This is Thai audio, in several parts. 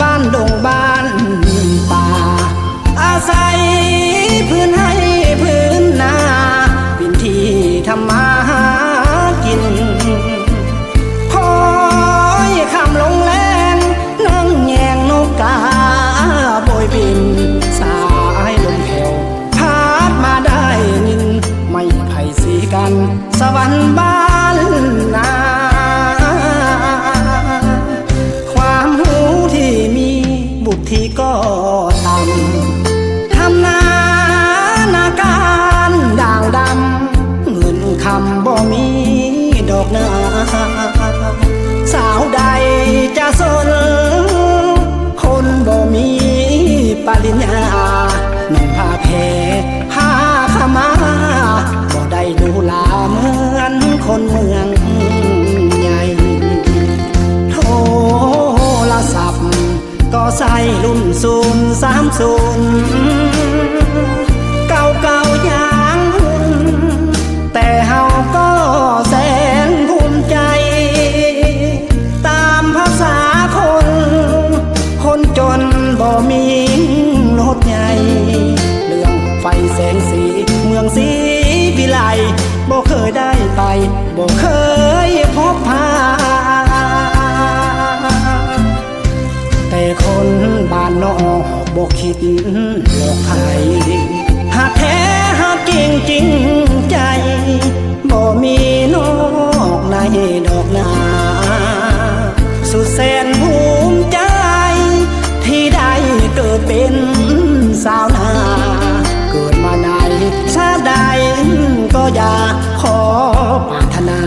บ้านดงบ้านป่า อาศัยพื้นให้พื้นนาเป็นที่ทำมา ปริญญาหนุ่มผ้าเพผ้าขมาก็ได้ดูลาเหมือนคนเมืองใหญ่โทรศัพท์ ก็ใส่รุ่นศูนย์สามศูนย์ องสีวิไลบ่เคยได้ไปบ่เคยพบพาแต่คนบ้านนอกบอกคิดหลอกใครหากแท้หากจริงจริงใจบ่มีนอกในดอกนา อย่าขอปรารถนา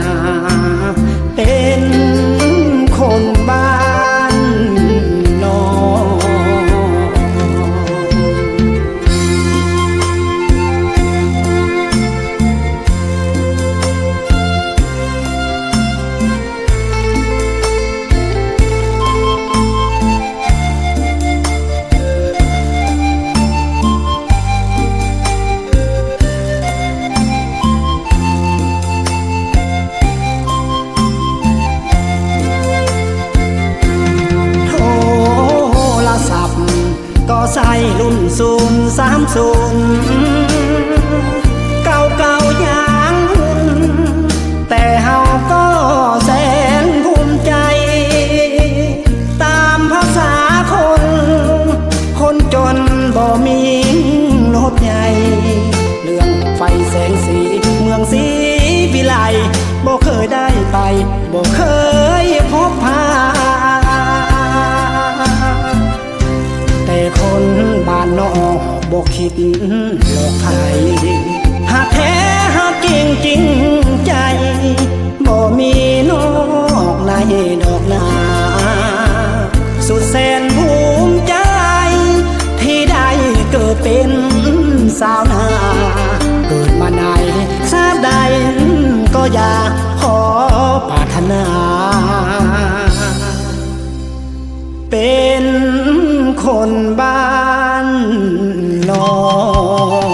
ใส่รุ่นศูนย์สามศูนย์เก่าเก่าอย่างหุ่นแต่เฮาก็แสนภูมิใจ ตามภาษาคน คนจนบ่มีรถใหญ่ เรื่องไฟแสงสีเมืองสีวิไลบ่เคยได้ไปบ่เคย ดหลอกใครหากแท้หากจริงจริงใจบ่มีนอกในดอกนาสุดแสนภูมิใจ ที่ได้เกิดเป็นสาวนาเกิดมาในชาติใดก็อยากขอปรารถนา เป็นคนบ้า Oh.